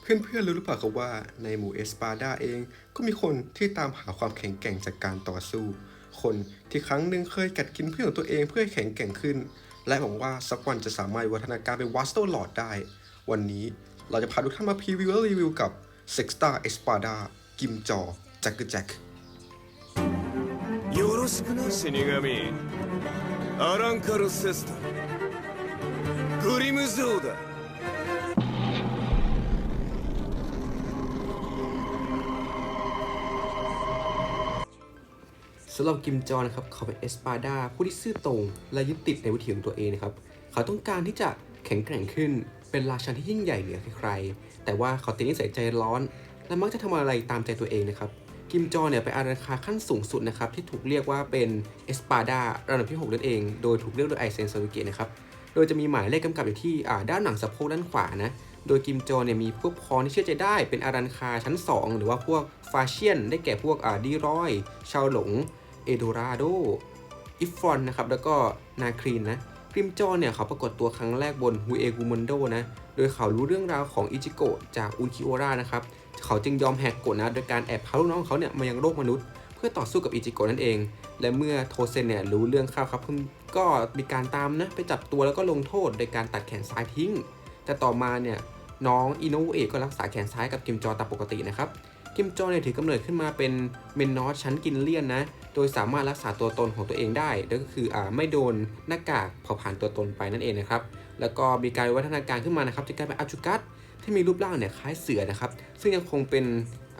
เพื่อนๆรู้หรือเปล่าครับว่าในหมู่เอสปาดาเอง ก็มีคนที่ตามหาความแข็งแกร่งจากการต่อสู้ คนที่ครั้งหนึ่งเคยกัดกินเพื่อนของตัวเองเพื่อให้แข็งแกร่งขึ้น และหวังว่าสักวันจะสามารถวิวัฒนาการเป็นวัสโตลอดได้ วันนี้เราจะพาทุกท่านมาพรีวิวและรีวิวกับ Six Star Espada กิมจอแจ็คเกอร์แจ็ค よろしくな死神アランカル・セスタグリムゾーだ ำหรับกิมจอนะครับเขาเป็นเอสปาดาผู้ที่ซื่อตรงและยึดติดในวิถีของตัวเองนะครับ เขาต้องการที่จะแข็งแกร่งขึ้น เป็นราชันที่ยิ่งใหญ่เหนือใครๆแต่ว่าเขาติดนิสัยใจร้อน และมักจะทำอะไรตามใจตัวเองนะครับกิมจอเนี่ยเป็นอาราคาขั้นสูงสุดนะครับที่ถูกเรียกว่าเป็นเอสปาดาระดับที่6นั่นเอง โดยถูกเรียกโดยไอเซนซาวิเกะนะครับโดยจะมีหมายเลขกำกับอยู่ที่ด้านหลังสะโพกด้านขวานะโดยกิมจอเนี่ยมีพวกพรที่เชื่อใจได้เป็นอารันคาชั้น 2 หรือว่าพวกฟาเชียน ได้แก่พวกดีรอย ชาวหลง เอโดราโดอิฟฟอนนะครับแล้วก็นาครีนนะกริมจอเนี่ยเขาปรากฏตัวครั้งแรกบนฮุเอกุมอนโดนะโดยเขารู้เรื่องราวของอิจิโกะจากอุนคิโอรานะครับเขาจึงยอมแหกกฎนะโดยการแอบพาลูกน้องเขาเนี่ยมายังโลกมนุษย์ เพื่อต่อสู้กับอิจิโกะนั่นเอง และเมื่อโทเซนเนี่ยรู้เรื่องข่าวครับก็มีการตามนะไปจับตัวแล้วก็ลงโทษโดยการตัดแขนซ้ายทิ้ง แต่ต่อมาเนี่ยน้องอินโนเอะก็รักษาแขนซ้ายกับกิมจอตามปกตินะครับ กิมจอเนี่ยถือกำเนิดขึ้นมาเป็นเมนนอสชั้นกินเลียนนะ โดยสามารถรักษาตัวตนของตัวเองได้นั่นก็คืออ่าไม่โดนหน้ากากเผาผ่านตัวตนไปนั่นเองนะครับ แล้วก็มีการวิวัฒนาการขึ้นมานะครับจะกลายเป็นอาจูกัสที่มีรูปร่างเนี่ยคล้ายเสือนะครับ ซึ่งยังคงเป็น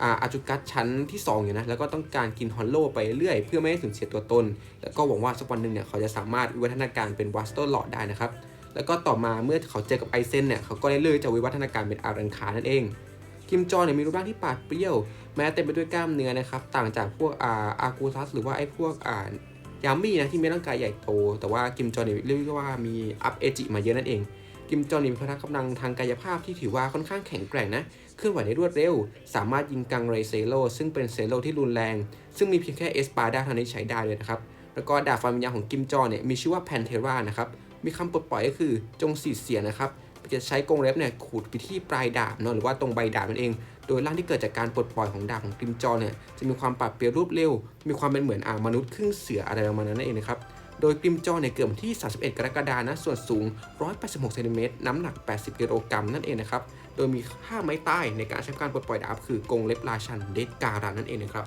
อ่าอาจูกัสชั้นที่ 2 อยู่นะ แล้วก็ต้องการกินฮอลโลไปเรื่อย เพื่อไม่ให้สูญเสียตัวตน แล้วก็หวังว่าสักวันหนึ่งเนี่ยเขาจะสามารถวิวัฒนาการเป็นวัสโตลอดได้นะครับ แล้วก็ต่อมาเมื่อเขาเจอกับไอเซนเนี่ยเขาก็ได้เลือกจะวิวัฒนาการเป็นอารันคานั่นเอง กิมจอเนี่ยมีรูปร่างที่ปาดเปรี้ยว แม้เต็มไปด้วยกล้ามเนื้อนะครับ ต่างจากพวกอาอากูซัสหรือว่าไอ้พวกอ่ายามี่นะที่มีร่างกายใหญ่โต แต่ว่ากิมจอเนี่ยเรียกว่ามีอัพเอจิมาเยอะนั่นเอง กิมจอเนี่ยมีพละกำลังทางกายภาพที่ถือว่าค่อนข้างแข็งแกร่งนะเคลื่อนไหวได้รวดเร็ว สามารถยิงกังเรเซโลซึ่งเป็นเซโลที่รุนแรง ซึ่งมีเพียงแค่เอสปาดาเท่านั้นใช้ได้เลยนะครับแล้วก็ดาบฟันวิญญาณของกิมจอเนี่ยมีชื่อว่าแพนเทรานะครับมีคำปลดปล่อยก็คือจงสีเสียนะครับ จะใช้กรงเล็บเนี่ยขูดไปที่ปลายดาบเนาะหรือว่าตรงใบดาบนั่นเอง โดยร่างที่เกิดจากการปลดปล่อยของดาบของกริมจอเนี่ยจะมีความปรับเปลี่ยนรูปเร็ว มีความเป็นเหมือนอามนุษย์ครึ่งเสืออะไรประมาณนั้นนั่นเองนะครับโดยกริมจอเนี่ยเกิดวันที่ 31 กรกฎาคมนะส่วนสูง 186เซนติเมตรน้ำหนัก 80 กิโลกรัมนั่นเองนะครับโดยมีค่าไม้ใต้ในการใช้การปลดปล่อยดาบคือกรงเล็บราชันเดดการันนั่นเองนะครับ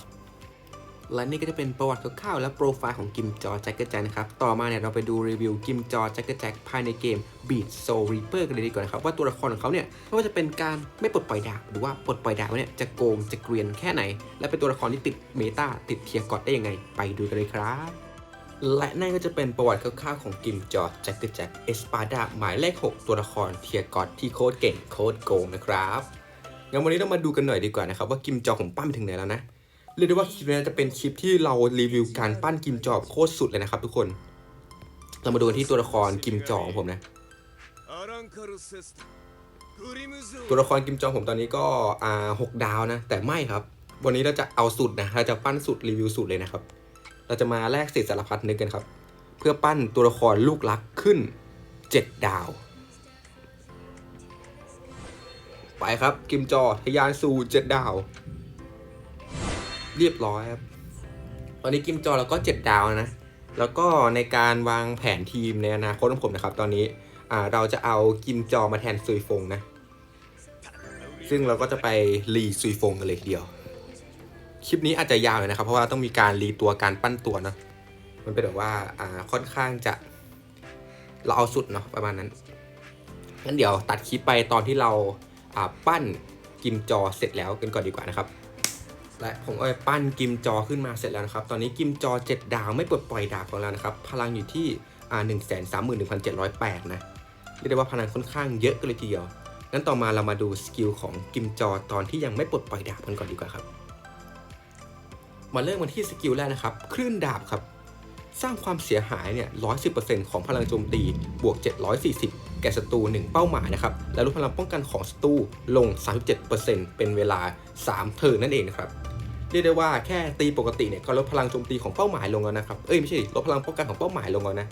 และนี่ก็จะเป็นประวัติคร่าวๆและโปรไฟล์ของกิมจอแจ็คเกอร์แจ็คนะครับ ต่อมาเนี่ยเราไปดูรีวิวกิมจอแจ็คเกอร์แจ็คภายในเกม Beat Soul Reaper กันเลยดีกว่านะครับ ว่าตัวละครของเขาเนี่ยไม่ว่าจะเป็นการไม่ปลดปล่อยดาบหรือว่าปลดปล่อยดาบเนี่ยจะโกงจะเกรียนแค่ไหน และเป็นตัวละครที่ติดเมตาติดเทียร์กอดได้ยังไง ไปดูกันเลยครับและนั่นก็จะเป็นประวัติคร่าวๆของกิมจอแจ็คเกอร์แจ็คเอสปาดาหมายเลข 6 ตัวละครเทียร์กอดที่โคตรเก่งโคตรโกงนะครับงั้นวันนี้เรามาดูกันหน่อยดีกว่านะครับว่ากิมจอของปั้นไปถึงไหนแล้วนะ เรียกได้ว่าคลิปนี้จะเป็นคลิปที่เรารีวิวการปั้นกิมจอบโคตรสุดเลยนะครับทุกคน เรามาดูที่ตัวละครกิมจองผมนะ ตัวละครกิมจองผมตอนนี้ก็หกดาวนะ แต่ไม่ครับ วันนี้เราจะเอาสุดนะเราจะปั้นสุดรีวิวสุดเลยนะครับ เราจะมาแลกเศษสารพัดนึกกันครับ เพื่อปั้นตัวละครลูกรักขึ้นเจ็ดดาว ไปครับกิมจอทะยานสู่เจ็ดดาว เรียบร้อยครับตอนนี้กิมจอเราก็ 7 ดาวนะ แล้วก็ในการวางแผนทีมในอนาคตของผมนะครับ ตอนนี้เราจะเอากิมจอมาแทนซุยฟงนะ ซึ่งเราก็จะไปรีซุยฟงกันเลยเดียว คลิปนี้อาจจะยาวหน่อยนะครับ เพราะว่าต้องมีการรีตัวการปั้นตัวเนอะมันเป็นแบบว่าค่อนข้างจะเราเอาสุดเนาะประมาณนั้น งั้นเดี๋ยวตัดคลิปไปตอนที่เราอ่าปั้นกิมจอเสร็จแล้วกันก่อนดีกว่านะครับ และผมก็ไปปั้นกิมจอขึ้นมาเสร็จแล้วนะครับ ตอนนี้กิมจอ 7 ดาวไม่ปลดปล่อยดาบของเรานะครับ พลังอยู่ที่อ่าหนึ่งแสนสามหมื่นหนึ่งพันเจ็ดร้อยแปดนะเรียกได้ว่าพลังค่อนข้างเยอะกันเลยทีเดียวงั้นต่อมาเรามาดูสกิลของกิมจอตอนที่ยังไม่ปลดปล่อยดาบกันก่อนดีกว่าครับมาเริ่มกันที่สกิลแรกนะครับ คลื่นดาบครับ สร้างความเสียหายเนี่ย110%ของพลังโจมตีบวก740แก่ศัตรู1เป้าหมายนะครับและลดพลังป้องกันของศัตรูลง 37%เป็นเวลา 3 เทิร์นนั่นเองนะครับเรียกได้ว่าแค่ตีปกติเนี่ยก็ลดพลังโจมตีของเป้าหมายลงแล้วนะครับเอ้ยไม่ใช่ลดพลังป้องกันของเป้าหมายลงแล้วนะ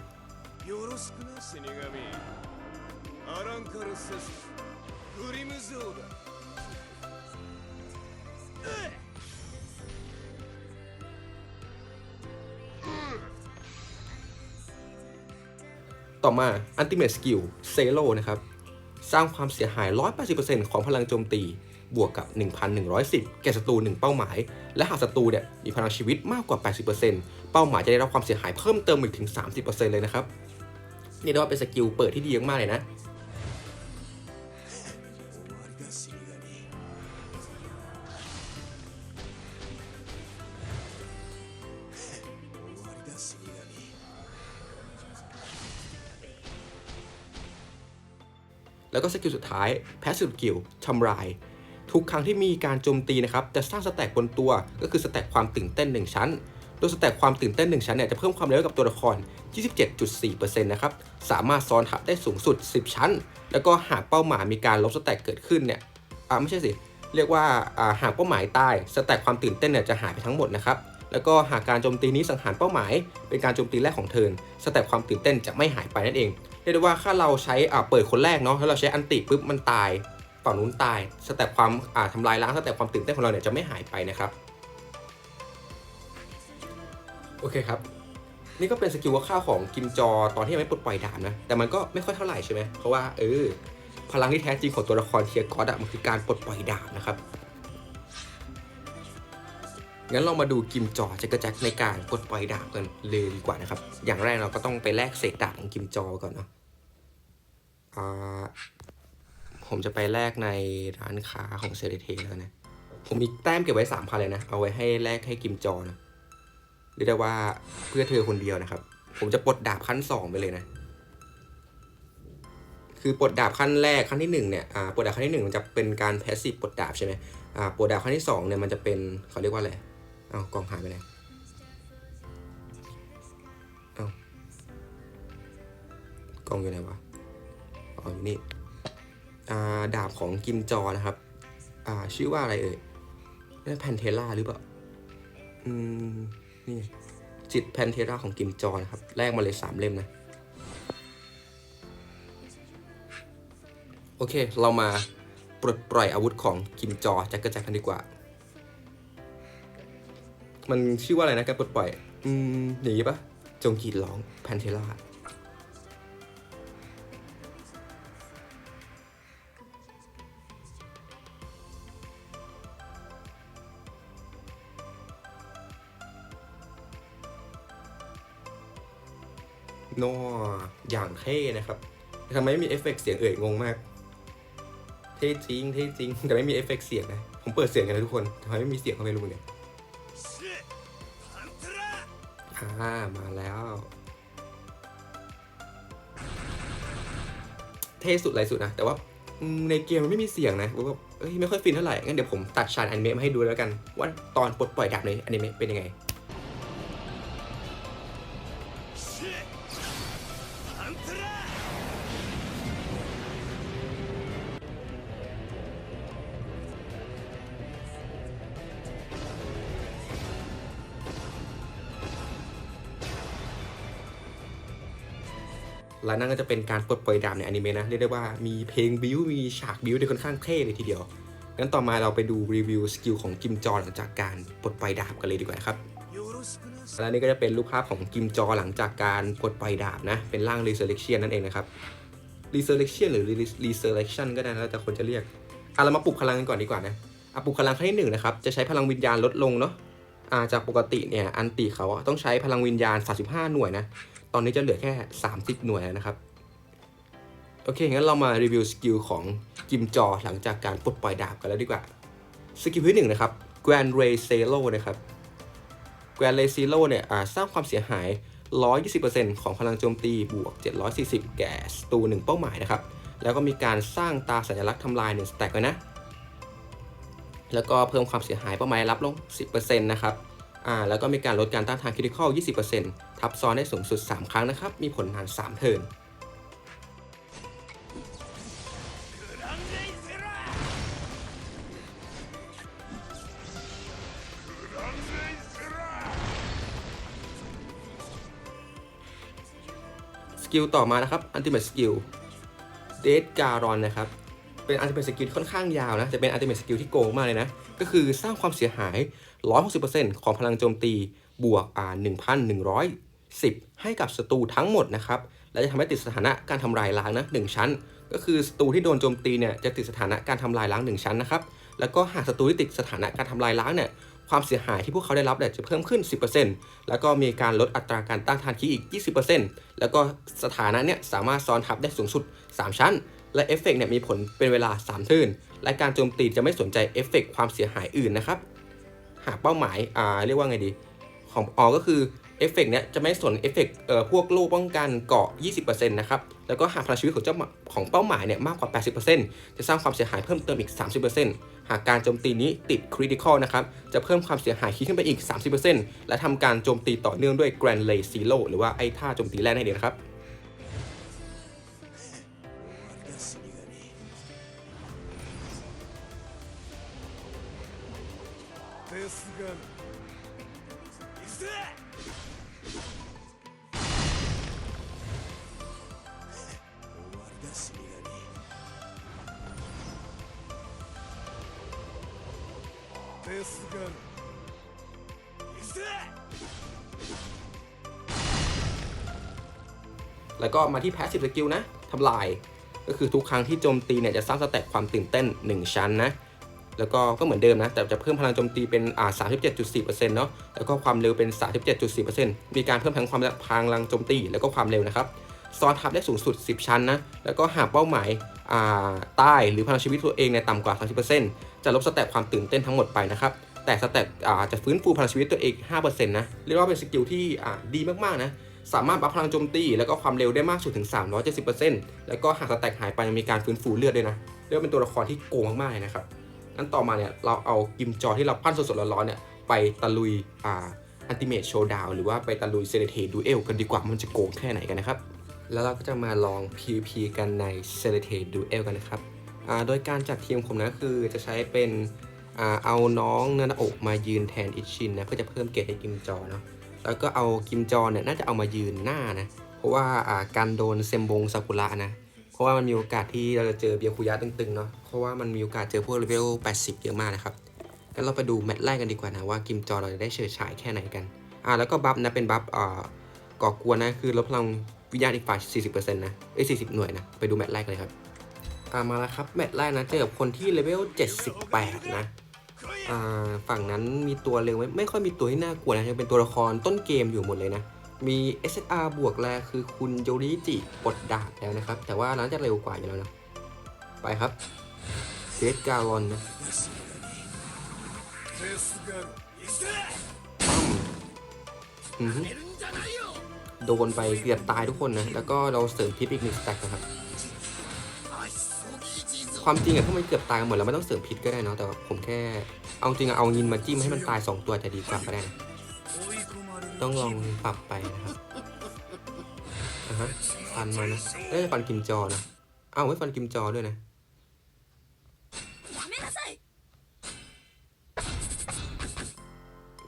ต่อมา Ultimate Skill Zero นะครับ สร้างความเสียหาย 180%ของพลังโจมตี บวกกับ 1,110 แก่ศัตรู 1 เป้าหมาย และหากศัตรูเนี่ยมีพลังชีวิตมากกว่า 80%เป้าหมายจะได้รับความเสียหายเพิ่มเติมอีกถึง 30%เลยนะครับ นี่เรียกว่าเป็นสกิลเปิดที่ดีมากเลยนะ แล้วก็สกิลสุดท้าย Passive Skill ทำลาย ทุกครั้งที่มีการโจมตีนะครับจะสร้างสแต็กบนตัว ก็คือสแต็กความตื่นเต้น 1 ชั้น โดยสแต็กความตื่นเต้น 1 ชั้นเนี่ยจะเพิ่มความเร็วกับตัวละคร 27.4%นะครับสามารถซ้อนทับได้สูงสุด 10 ชั้น แล้วก็หากเป้าหมายมีการลบสแต็กเกิดขึ้นเนี่ยอ่าไม่ใช่สิเรียกว่าอ่าหากเป้าหมายตายสแต็กความตื่นเต้นเนี่ยจะหายไปทั้งหมดนะครับแล้วก็หากการโจมตีนี้สังหารเป้าหมาย เป็นการโจมตีแรกของเทิร์นสแต็กความตื่นเต้นจะไม่หายไปนั่นเอง เรียกได้ว่าถ้าเราใช้อ่าเปิดคนแรกเนาะแล้วเราใช้อันติปุ๊บมันตายฝั่งนู้นตายสแต็กความอ่าทำลายล้างสแต็กความตื่นเต้นของเราเนี่ยจะไม่หายไปนะครับโอเคครับนี่ก็เป็นสกิลว่าค่าวของกิมจอตอนที่ยังไม่ปลดปล่อยดาบนะ แต่มันก็ไม่ค่อยเท่าไหร่ใช่ไหมเพราะว่าเออพลังที่แท้จริงของตัวละครเทียร์กอดอะมันคือการปลดปล่อยดาบนะครับ งั้นเรามาดูกิมจอจักรจักในการปลดปล่อยดาบกันเลยดีกว่านะครับ อย่างแรกเราก็ต้องไปแลกเศษดาบของกิมจอก่อนเนาะอ่าผมจะไปแลกในร้านค้าของเซเรเทแล้วนะ ผมมีแต้มเก็บไว้สามพันเลยนะ เอาไว้ให้แลกให้กิมจอนะเรียกได้ว่าเพื่อเธอคนเดียวนะครับ ผมจะปลดดาบขั้นสองไปเลยนะ คือปลดดาบขั้นแรกขั้นที่หนึ่งเนี่ยอ่าปลดดาบขั้นที่หนึ่งมันจะเป็นการแพสซีฟปลดดาบใช่ไหมอ่าปลดดาบขั้นที่สองเนี่ยมันจะเป็นเขาเรียกว่าอะไร เอากล่องหายไปไหนเอากล่องอยู่ไหนวะอ๋ออยู่นี่าดาบของกิมจอนะครับ อ่า ชื่อว่าอะไรเอ่ยนี่แพนเทล่าหรือเปล่า อืม นี่ จิตแพนเทล่าของกิมจอนะครับ แลกมาเลยสามเล่มนะ โอเค เรามาปลดปล่อยอาวุธของกิมจอจักรจักรกันดีกว่า มันชื่อว่าอะไรนะการปลดปล่อย อืมอย่างนี้ปะจงกรีดร้องแพนเทล่าโนอย่างเท่นะครับทำไมไม่มีเอฟเฟกต์เสียงเอ่ยงงมาก เท่จริงเท่จริงแต่ไม่มีเอฟเฟกต์เสียงนะ ผมเปิดเสียงกันนะทุกคนทำไมไม่มีเสียงเขาไม่รู้เนี่ย อ่ามาแล้ว เท่สุดไรสุดนะ แต่ว่าในเกมมันไม่มีเสียงนะผมว่าเอ้ยไม่ค่อยฟินเท่าไหร่งั้นเดี๋ยวผมตัดฉากอนิเมะมาให้ดูแล้วกัน ว่าตอนปลดปล่อยดาบในอนิเมะเป็นยังไง และนั่นก็จะเป็นการปลดปล่อยดาบในอนิเมะนะเรียกได้ว่ามีเพลงบิวมีฉากบิวที่ค่อนข้างเท่เลยทีเดียวงั้นต่อมาเราไปดูรีวิวสกิลของกิมจอหลังจากการปลดปล่อยดาบกันเลยดีกว่าครับและนี่ก็จะเป็นรูปภาพของกิมจอหลังจากการปลดปล่อยดาบนะเป็นร่าง Resurrection นั่นเองนะครับ Resurrection หรือ Resurrection ก็ได้นะแล้วแต่คนจะเรียกอะเรามาปลุกพลังกันก่อนดีกว่านะอะปลุกพลังครั้งที่หนึ่งนะครับจะใช้พลังวิญญาณลดลงเนาะอาจากปกติเนี่ยอันติเขาต้องใช้พลังวิญญาณ 35 หน่วยนะ ตอนนี้จะเหลือแค่ 30 หน่วยแล้วนะครับ โอเค งั้นเรามารีวิวสกิลของกิมจอหลังจากการปลดปล่อยดาบกันแล้วดีกว่า สกิลที่หนึ่งนะครับ Grand Ray Zero นะครับ Grand Ray Zero เนี่ยสร้างความเสียหาย 120%ของพลังโจมตีบวก 740 แก่ศัตรูหนึ่งเป้าหมายนะครับ แล้วก็มีการสร้างตาสัญลักษณ์ทำลาย1สแต็กไว้นะ แล้วก็เพิ่มความเสียหายเป้าหมายรับลง 10%นะครับ อ่า แล้วก็มีการลดการต้านทานคริติคอล 20% ทับซ้อนได้สูงสุด 3 ครั้งนะครับ มีผลนาน 3 เทิร์นสกิลต่อมานะครับ Ultimate Skill d e a d Garon นะครับ เป็น Ultimate Skill ที่ค่อนข้างยาวนะ จะเป็น Ultimate Skill ที่โกงมากเลยนะ ก็คือสร้างความเสียหาย 160%ของพลังโจมตีบวกอ่า 10 ให้กับศัตรูทั้งหมดนะครับ และจะทำให้ติดสถานะการทำลายล้างนะหนึ่งชั้น ก็คือศัตรูที่โดนโจมตีเนี่ยจะติดสถานะการทำลายล้างหนึ่งชั้นนะครับ แล้วก็หากศัตรูที่ติดสถานะการทำลายล้างเนี่ยความเสียหายที่พวกเขาได้รับเนี่ยจะเพิ่มขึ้น 10%แล้วก็มีการลดอัตราการต้านทานคีย์อีก 20%แล้วก็สถานะเนี่ยสามารถซ้อนทับได้สูงสุด 3 ชั้น และเอฟเฟกต์เนี่ยมีผลเป็นเวลา 3 ทื่น และการโจมตีจะไม่สนใจเอฟเฟกต์ความเสียหายอื่นนะครับ หากเป้าหมายอ่าเรียกว่าไงดี ของออก็คือ เอฟเฟกต์เนี้ยจะไม่สนเอฟเฟกต์เอ่อพวกโล่ป้องกันเกาะ 20%นะครับ แล้วก็หากพลังชีวิตของเจ้าของเป้าหมายเนี่ยมากกว่า 80%จะสร้างความเสียหายเพิ่มเติมอีก 30%หากการโจมตีนี้ติดคริติคอลนะครับ จะเพิ่มความเสียหายคิดขึ้นไปอีก 30%และทำการโจมตีต่อเนื่องด้วยแกรนเลสซีโร่หรือว่าไอ้ท่าโจมตีแรกนั่นเองนะครับ デスガン行くぜ แล้วก็มาที่ Passive Skill นะทำลาย ก็คือทุกครั้งที่โจมตีเนี่ยจะสร้างสแต็กความตื่นเต้น 1 ชั้นนะ แล้วก็ก็เหมือนเดิมนะ แต่จะเพิ่มพลังโจมตีเป็นอ่า37.4%เนาะ แล้วก็ความเร็วเป็น 37.4%มีการเพิ่มทั้งความพลังโจมตีแล้วก็ความเร็วนะครับ ซ้อนทับได้สูงสุด 10 ชั้นนะ แล้วก็หากเป้าหมายอ่าใต้หรือพลังชีวิตตัวเองเนี่ยต่ำกว่า 30% จะลบสแต็กความตื่นเต้นทั้งหมดไปนะครับแต่สแต็กจะฟื้นฟูพลังชีวิตตัวเอง 5%นะเรียกว่าเป็นสกิลที่ดีมากๆนะสามารถบัฟพลังโจมตี แล้วก็ความเร็วได้มากสุดถึง 370%แล้วก็หากสแต็กหายไปยังมีการฟื้นฟูเลือดด้วยนะเรียกว่าเป็นตัวละครที่โกงมากๆเลยนะครับงั้นต่อมาเนี่ยเราเอากิมจอที่เราปั้นสดๆร้อนๆเนี่ยไปตะลุยอ่าอันติเมทโชว์ดาวหรือว่าไปตะลุยเซเลเทดูเอลกันดีกว่ามันจะโกงแค่ไหนกันนะครับแล้วเราก็จะมาลอง PVP กันใน c e l e t a d Duel กันนะครับ โดยการจัดทีมผมนะคือจะใช้เป็นอเอาน้องนานาโอะมายืนแทนอิชินนะเพื่อจะเพิ่มเกรดให้กิมจอเนาะแล้วก็เอากิมจอเนี่ยน่าจะเอามายืนหน้านะเพราะว่าอ่าการโดนเซมบงซากุระนะเพราะว่ามันมีโอกาสที่เราจะเจอเบียคุยะตึงๆเนาะเพราะว่ามันมีโอกาสเจอพวกเลเวล 80 เยอะมากนะครับงั้นเราไปดูแมตช์แรกกันดีกว่านะว่ากิมจอเราจะได้เฉิดฉายแค่ไหนกันอ่าแล้วก็บัฟนะเป็นบัฟอ่าก่อกวนนะคือลดพลังวิญญาณอีกฝ่าย40%นะเอ้ย40 หน่วยนะไปดูแมตช์แรกเลยครับ ตามมาแล้วครับ แมตช์แรกนะเจอกับคนที่เลเวล 78 นะฝั่งนั้นมีตัวเร็วไม่ไม่ค่อยมีตัวที่น่ากลัวนะยังเป็นตัวละครต้นเกมอยู่หมดเลยนะ มี SSR บวกแลคือคุณโยริจิปลดดาแล้วนะครับ แต่ว่าร้านจะเร็วกว่าอยู่แล้วนะ ไปครับเซสการอนนะโดนไปเกือบตายทุกคนนะ แล้วก็เราเสริมทิปอีกหนึ่งสแต็กนะครับ ความจริงอะถ้ามันเกือบตายกันหมดแล้วไม่ต้องเสริมพิษก็ได้เนาะแต่ผมแค่เอาจริงอะเอายินมาจิ้มให้มันตาย 2 ตัวจะดีกว่าก็ได้ต้องลองปรับไปนะครับอะฮะฟันมานะเอ้ยฟันกิมจอนะเอ้าไม่ฟันกิมจอด้วยนะ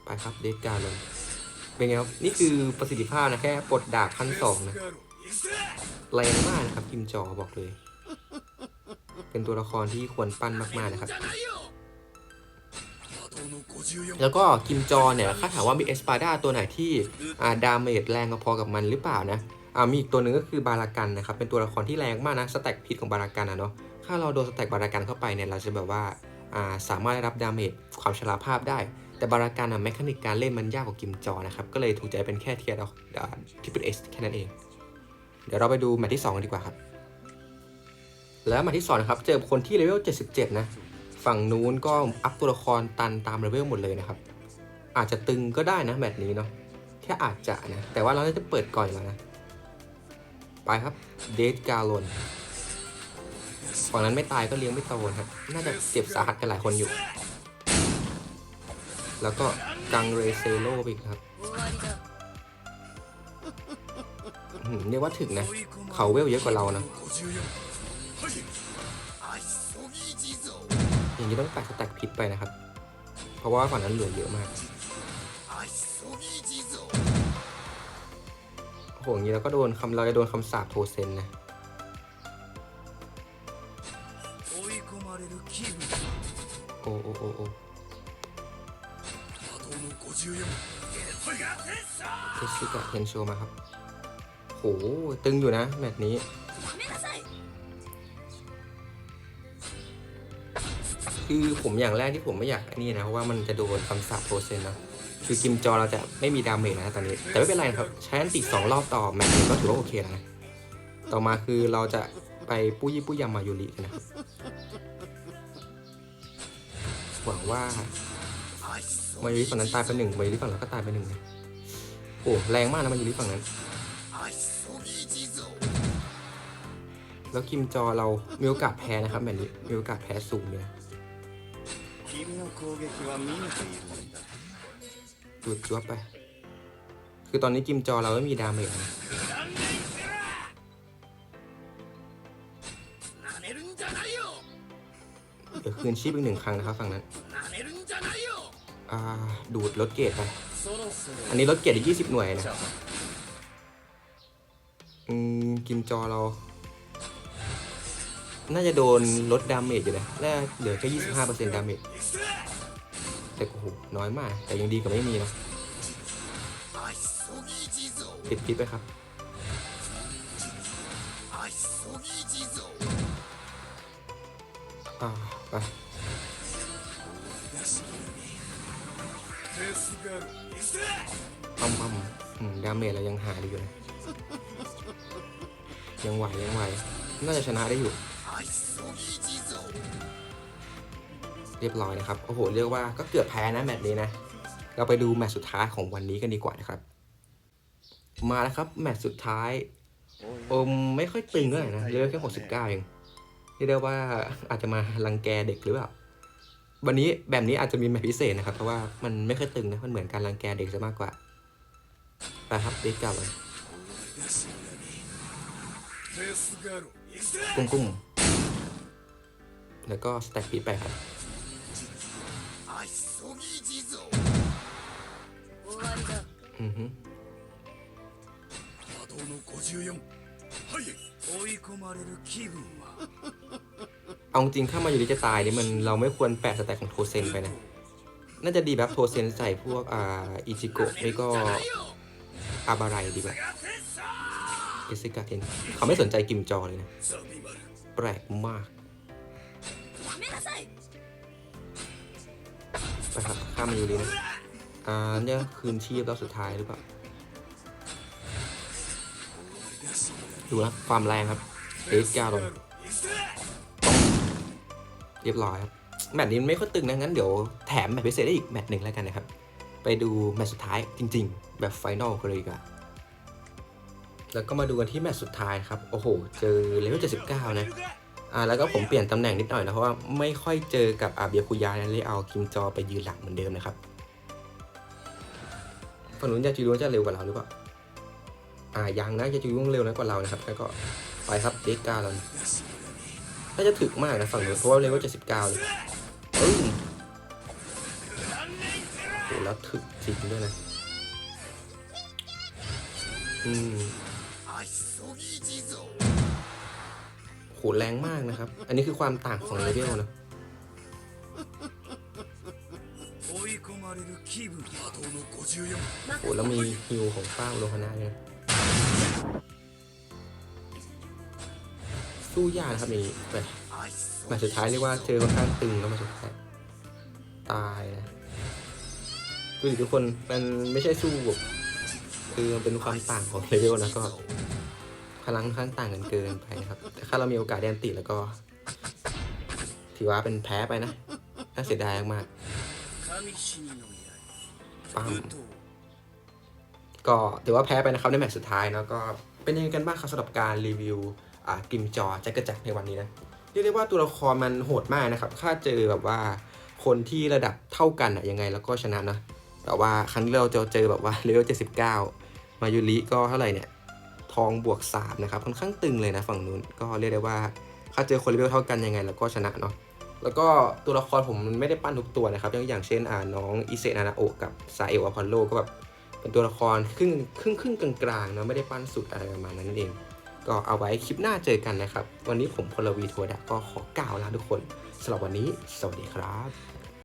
ไปครับเด็กกาเลยเป็นไงครับนี่คือประสิทธิภาพนะแค่ปลดดาบขั้นสองนะแรงมากนะครับกิมจอบอกเลย เป็นตัวละครที่ควรปั้นมากๆนะครับ แล้วก็กิมจอเนี่ยถ้าถามว่ามีเอสปาด้าตัวไหนที่ดาเมจแรงพอกับมันหรือเปล่านะอ่ามีอีกตัวหนึ่งก็คือบารากันนะครับ เป็นตัวละครที่แรงมากนะสแต็กพิษของบารากันนะเนาะถ้าเราโดนสแต็กบารากันเข้าไปเนี่ยเราจะแบบว่าาสามารถได้รับดาเมจความชราภาพได้ แต่บาราการนะแมคานิกการเล่นมันยากกว่ากิมจอนะครับ ก็เลยถูกใจเป็นแค่เทียร์ที่เป็นเอสแค่นั้นเอง เดี๋ยวเราไปดูแมตช์ที่ 2 กันดีกว่าครับ แล้วมาที่สองนครับ เจอคนที่เลเวล 77 นะ ฝั่งนู้นก็อัพตัวละครตันตามเลเวลหมดเลยนะครับ อาจจะตึงก็ได้นะแมบบนี้เนาะ แค่อาจจะนะ แต่ว่าเราจะเปิดก่อนแล้วนะ ไปครับเดทกาลอนฝั่งนั้นไม่ตายก็เลี้ยงไม่โตนครับ น่าจะเจ็บสาหัสกันหลายคนอยู่ แล้วก็กังเรเซโลไปครับเรียกว่าถึงนะ เขาเวลเยอะกว่าเรานะ อย่างนี้ต้องตัดสแต็กพิษไปนะครับ เพราะว่าก่อนนั้นเหลือเยอะมากโอ้โหอย่างนี้เราก็โดนคำเราจะโดนคำสาปโทเซนนะโอ้โอ้โอ้โอเทชิกะเทนโชมาครับโหตึงอยู่นะแมตช์นี้ คือผมอย่างแรกที่ผมไม่อยากอ้นี่นะเพราะว่ามันจะโดนคำสาปโปรเซนนะคือกิมจอเราจะไม่มีดาเมจนะตอนนี้ แต่ไม่เป็นไรครับ ใช้อันติดสองรอบต่อแมตช์ก็ถือว่าโอเคแล้วนะต่อมาคือเราจะไปปุ้ยปุ้ยยำมายูริกันนะหวังว่ามายูริฝั่งนั้นตายไปหนึ่งมายูริฝั่งเราก็ตายไปหนึ่งนะโอ้แรงมากนะมายูริฝั่งนั้น แล้วคิมจอเรามีโอกาสแพ้นะครับแบบนี้มีโอกาสแพ้สูงเลย 君の攻撃は見えているんだ จุดจวบไป คือตอนนี้กิมจอเราไม่มีดาเมจนะ なめるんじゃないよ เดี๋ยวคืนชีพอีกหนึ่งครั้งนะครับฝั่งนั้น なめるんじゃないよ อ่า ดูดลดเกรดไป そろそろ อันนี้ลดเกรดอีก20 หน่วยนะ อืม กิมจอเรา น่าจะโดนลดดาเมจอยู่นะและเหลือแค่ยี่สิบห้าเปอร์เซ็นต์ดาเมจ แต่โอ้โห น้อยมาก แต่ยังดีกว่าไม่มีนะติดคลิปไปครับ อ่า ไปปั๊มปั๊มดาเมจเรายังหาดีอยู่นะยังไหวยังไหว น่าจะชนะได้อยู่ เรียบร้อยนะครับ โอ้โห เรียกว่าก็เกือบแพ้นะแมตช์นี้นะ เราไปดูแมตช์สุดท้ายของวันนี้กันดีกว่านะครับ มาแล้วครับแมตช์สุดท้ายโอมไม่ค่อยตึงเท่าไหร่นะเลือแค่หกสิบเก้าเองที่เรียกว่าอาจจะมารังแกเด็กหรือเปล่า วันนี้แบบนี้อาจจะมีแมตช์พิเศษนะครับ เพราะว่ามันไม่ค่อยตึงนะ มันเหมือนการรังแกเด็กซะมากกว่าไปครับเด็กกลับเลยกุ้งกุ้ง แล้วก็สแต็กปีไปครับอือฮึเอาจริงถ้ามาอยู่ดีจะตายนี่มันเราไม่ควรแปะสแต็กของโทเซนไปนะ น่าจะดีแบบโทเซนใส่พวกอ่าอิจิโกะไม่ก็อาบารายดีกว่าเอซิกาเทนเขาไม่สนใจกิมจอเลยนะ แปลกมาก นะครับข้ามมาอยู่ดีนะอ่าเนี่ยคืนชีพรอบสุดท้ายหรือเปล่าดูนะความแรงครับเอสกาลงเรียบร้อยครับแมตช์นี้ไม่ค่อยตึงนะงั้นเดี๋ยวแถมแมตช์พิเศษได้อีกแมตช์หนึ่งแล้วกันนะครับ ไปดูแมตช์สุดท้ายจริง ๆ แบบไฟนอลกันเลยกันแล้วก็มาดูกันที่แมตช์สุดท้ายครับ โอ้โห เจอเลเวล79 นะ อ่าแล้วก็ผมเปลี่ยนตำแหน่งนิดหน่อยนะเพราะว่าไม่ค่อยเจอกับอาเบียคุยานะเลยเอาคิมจอไปยืนหลังเหมือนเดิมนะครับฝั่งนู้นยาจิรุจะเร็วกว่าเราหรือเปล่าอ่ายังนะยาจิรุเร็วน้อยกว่าเรานะครับแล้วก็ไปครับเดกาลอนน่าจะถึกมากนะฝั่งนู้นเพราะว่าเลเวล79เลยปึ้งโหแล้วถึกจริงด้วยนะอืม โหแรงมากนะครับ อันนี้คือความต่างของเลเวลนะโอ้แล้วมีฮิวของฟ้าโลฮานาเนี่ยสู้ยากนะครับนี่แบบแบบสุดท้ายเรียกว่าเจอค่อนข้างตึงแล้วมาสุดท้ายตายนะดูสิทุกคนมันไม่ใช่สู้คือมันเป็นความต่างของเลเวลนะก็ พลังค่อนข้างต่างกันเกินไปนะครับถ้าเรามีโอกาสไดนติแล้วก็ ถือว่าเป็นแพ้ไปนะ น่าเสียดายมากปั๊ก็ถือว่าแพ้ไปนะครับในแมตช์สุดท้ายเนาะก็เป็นยังไงกันบ้างครับสำหรับการรีวิวอ่ากิมจอแจ็คเกร์แจ็คในวันนี้นะเรียกได้ว่าตัวละครมันโหดมากนะครับถ้าเจอแบบว่าคนที่ระดับเท่ากันอะยังไงแล้วก็ชนะนะแต่ว่าครั้งที่เราเจอเจอแบบว่าเลเวลเจ็ดสิบเก้ามายุริก็เท่าไหร่เนี่ย ทองบวก3นะครับค่อนข้างตึงเลยนะฝั่งนู้นก็เรียกได้ว่าถ้าเจอคนเลเวลเท่ากันยังไงแล้วก็ชนะเนาะแล้วก็ตัวละครผมมันไม่ได้ปั้นทุกตัวนะครับอย่างอย่างเช่นอ่าน้องอิเซนานาโอกับซาเอลอพอลโลก็แบบเป็นตัวละครครึ่งครึ่งครึ่งกลางๆเนาะไม่ได้ปั้นสุดอะไรประมาณนั้นเอง ก็เอาไว้คลิปหน้าเจอกันนะครับ วันนี้ผมพลวีโทดะก็ขอกล่าวลาทุกคนสำหรับวันนี้ สวัสดีครับ